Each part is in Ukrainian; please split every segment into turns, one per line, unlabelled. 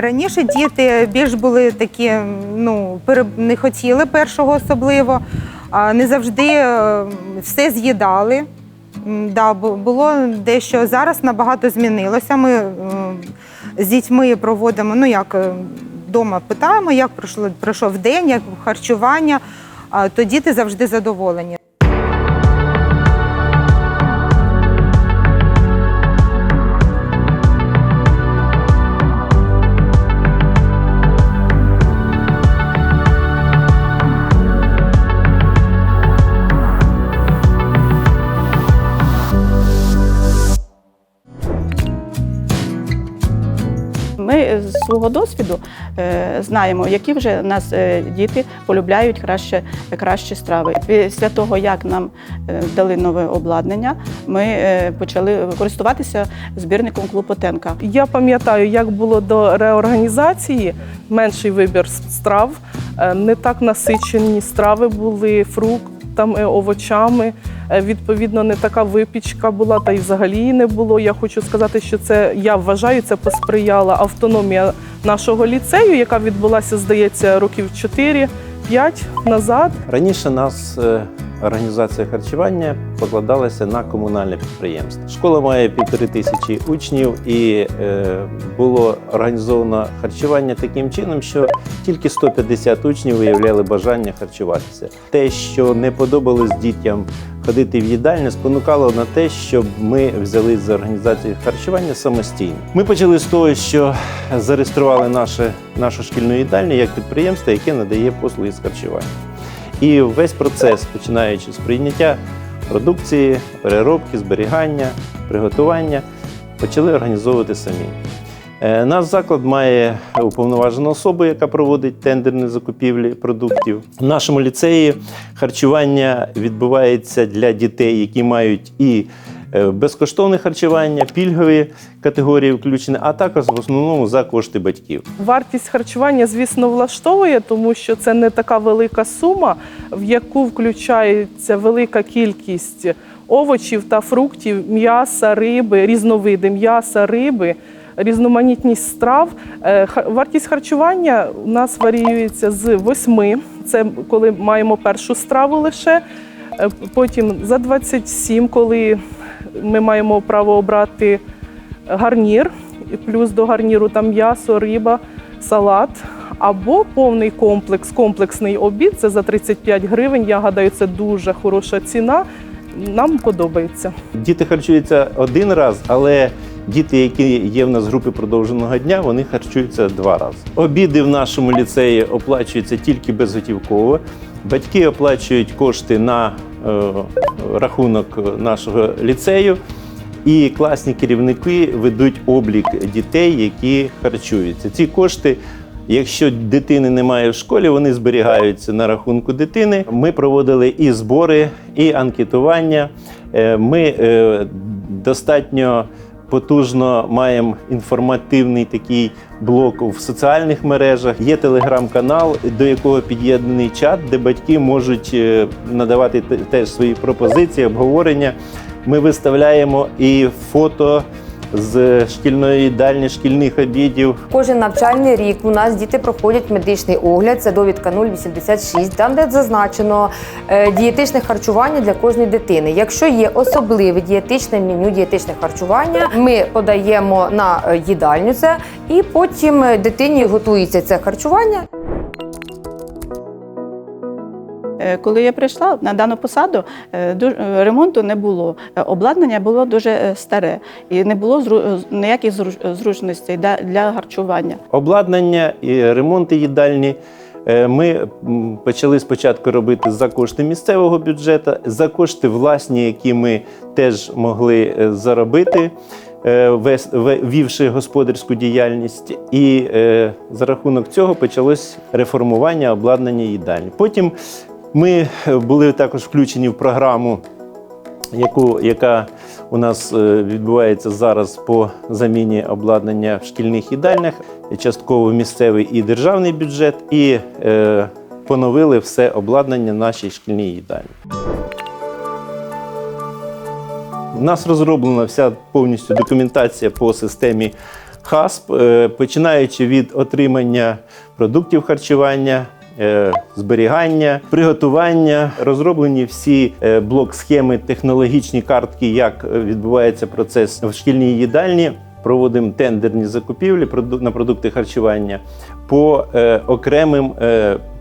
Раніше діти більш були такі, ну не хотіли першого особливо, не завжди е, все з'їдали. Да, було дещо зараз набагато змінилося. Ми е, з дітьми проводимо, ну як вдома питаємо, як пройшов день, як харчування, то діти завжди задоволені.
Свого досвіду е, знаємо, які вже нас е, діти полюбляють краще, кращі страви. Після того, як нам е, дали нове обладнання, ми почали користуватися збірником Клопотенка.
Я пам'ятаю, як було до реорганізації, менший вибір страв, не так насичені страви були фруктами, овочами. Е, Відповідно, не така випічка була, та й взагалі її не було. Я хочу сказати, що це я вважаю, це посприяла автономія нашого ліцею, яка відбулася, здається, років 4-5 назад.
Раніше нас е, організація харчування покладалася на комунальне підприємство. Школа має півтори тисячі учнів, і е, було організовано харчування таким чином, що тільки 150 учнів виявляли бажання харчуватися. Те, що не подобалось дітям ходити в їдальню, спонукало на те, щоб ми взялись за організацію харчування самостійно. Ми почали з того, що зареєстрували наше, нашу шкільну їдальню як підприємство, яке надає послуги з харчування. І весь процес, починаючи з прийняття продукції, переробки, зберігання, приготування, почали організовувати самі. Е, Наш заклад має уповноважену особу, яка проводить тендерні закупівлі продуктів. В нашому ліцеї харчування відбувається для дітей, які мають і безкоштовне харчування, пільгові категорії включені, а також в основному за кошти батьків.
Вартість харчування, звісно, влаштовує, тому що це не така велика сума, в яку включається велика кількість овочів та фруктів, м'яса, риби, різновиди м'яса, риби, різноманітність страв. Е, Вартість харчування у нас варіюється з 8, це коли маємо першу страву лише. Е, Потім за 27, коли ми маємо право обрати гарнір, і плюс до гарніру там м'ясо, риба, салат. Або повний комплекс, комплексний обід це за 35 гривень. Я гадаю, це дуже хороша ціна. Нам подобається.
Діти харчуються один раз, але діти, які є в нас в групі продовженого дня, вони харчуються два рази. Обіди в нашому ліцеї оплачуються тільки безготівково. Батьки оплачують кошти на рахунок нашого ліцею. І класні керівники ведуть облік дітей, які харчуються. Ці кошти, якщо дитини немає в школі, вони зберігаються на рахунку дитини. Ми проводили і збори, і анкетування. Е, Ми е, достатньо потужно маємо інформативний такий блок в соціальних мережах. Є телеграм-канал, до якого під'єднаний чат, де батьки можуть е, надавати те- теж свої пропозиції, обговорення. Ми виставляємо і фото з шкільної їдальні, шкільних обідів.
Кожен навчальний рік у нас діти проходять медичний огляд. Це довідка 086, там де зазначено е, дієтичне харчування для кожної дитини. Якщо є особливе дієтичне меню, дієтичне харчування, ми подаємо на е, їдальню це, і потім е, дитині готується це харчування.
Коли я прийшла на дану посаду, е, е, ремонту не було. Е, Обладнання було дуже е, старе і не було ніяких зруч- зручностей для- харчування.
Обладнання і ремонти їдальні. е, Ми почали спочатку робити за кошти місцевого бюджету, за кошти власні, які ми теж могли е, заробити, е, вівши господарську діяльність. І е, за рахунок цього почалось реформування обладнання їдальні. Потім ми е, були також включені в програму яку, яка у нас е, відбувається зараз по заміні обладнання в шкільних їдальнях, частково місцевий і державний бюджет, і е, поновили все обладнання нашій шкільній їдальні. У нас розроблена вся повністю документація по системі ХАСП, е, починаючи від отримання продуктів харчування. Е, Зберігання, приготування, розроблені всі е, блок-схеми, технологічні картки, як е, відбувається процес в шкільній їдальні. Проводимо тендерні закупівлі на продукти харчування по окремим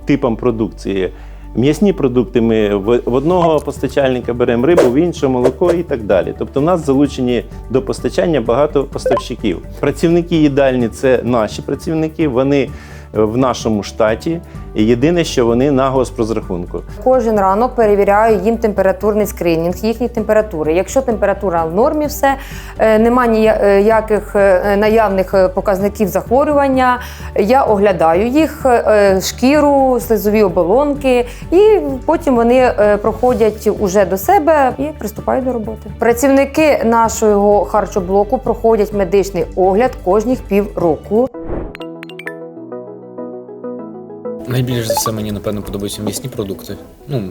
типам продукції. М'ясні продукти ми в одного постачальника беремо рибу, в іншого молоко і так далі. Тобто, в нас залучені до постачання багато поставщиків. Працівники їдальні це наші працівники. Вони в нашому штаті. Єдине, що вони на госпрозрахунку.
Кожен ранок перевіряю їм температурний скринінг, їхні температури. Якщо температура в нормі, все е, нема ніяких е, наявних е, показників захворювання. Я оглядаю їх шкіру, слизові оболонки, і потім вони проходять уже до себе і приступають до роботи. Працівники нашого харчоблоку проходять медичний огляд кожних півроку.
Найбільш за все мені напевно подобаються м'ясні продукти. Ну,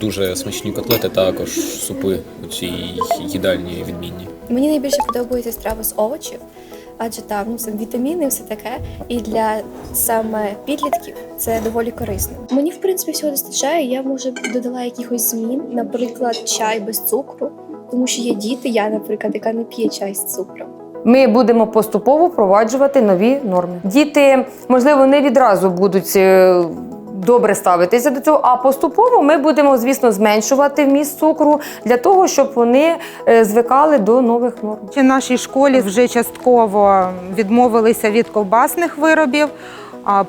дуже смачні котлети, також супи у цій їдальні відмінні.
Мені найбільше подобаються страви з овочів, адже там ну, вітаміни, все таке. І для саме підлітків це доволі корисно. Мені в принципі всього достачає. Я може додала якихось змін, наприклад, чай без цукру, тому що є діти. Я, наприклад, яка не п'є чай з цукром.
Ми будемо поступово впроваджувати нові норми. Діти, можливо, не відразу будуть е, добре ставитися до цього, а поступово ми будемо, звісно, зменшувати вміст цукру для того, щоб вони е, звикали до нових норм.
В нашій школі вже частково відмовилися від ковбасних виробів.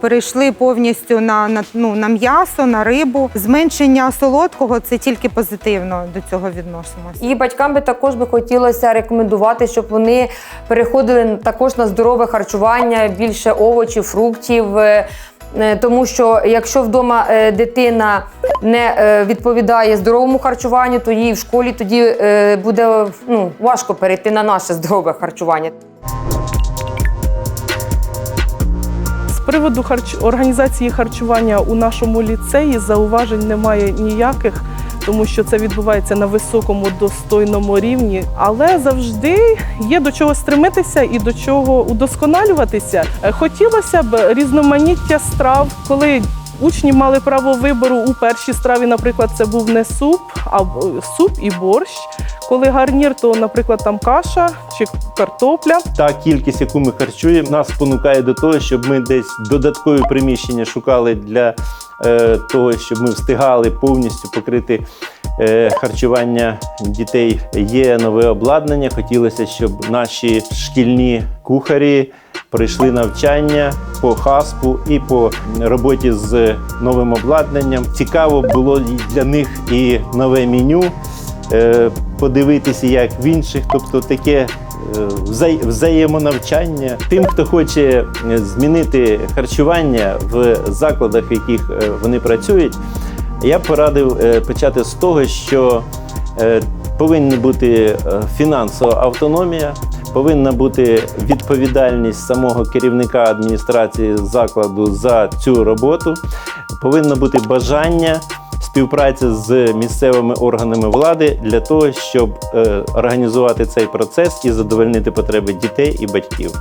Перейшли повністю на, на, ну, на м'ясо, на рибу. Зменшення солодкого це тільки позитивно до цього відносимося.
І батькам би також би хотілося рекомендувати, щоб вони переходили також на здорове харчування, більше овочів, фруктів. е, е, Тому що якщо вдома е, дитина не відповідає здоровому харчуванню, то їй в школі тоді буде ну, важко перейти на наше здорове харчування.
Приводу харч... організації харчування у нашому ліцеї зауважень немає ніяких, тому що це відбувається на високому достойному рівні. Але завжди є до чого стремитися і до чого удосконалюватися. Е, Хотілося б різноманіття страв, коли. Учні мали право вибору у першій страві, наприклад, це був не суп, а суп і борщ. Коли гарнір, то, наприклад, там каша чи картопля.
Та кількість, яку ми харчуємо, нас спонукає до того, щоб ми десь додаткові приміщення шукали для е, того, щоб ми встигали повністю покрити е, харчування дітей. Є нове обладнання. Хотілося, щоб наші шкільні кухарі пройшли навчання по хаспу і по роботі з новим обладнанням. Цікаво було для них і нове меню. Подивитися, як в інших, тобто таке е, взаємонавчання. Тим, хто хоче е, змінити харчування в закладах, в яких е, вони працюють, я б порадив почати з того, що повинна бути фінансова автономія, повинна бути відповідальність самого керівника адміністрації закладу за цю роботу, повинно бути бажання. Співпраця з місцевими органами влади для того, щоб е, організувати цей процес і задовольнити потреби дітей і батьків.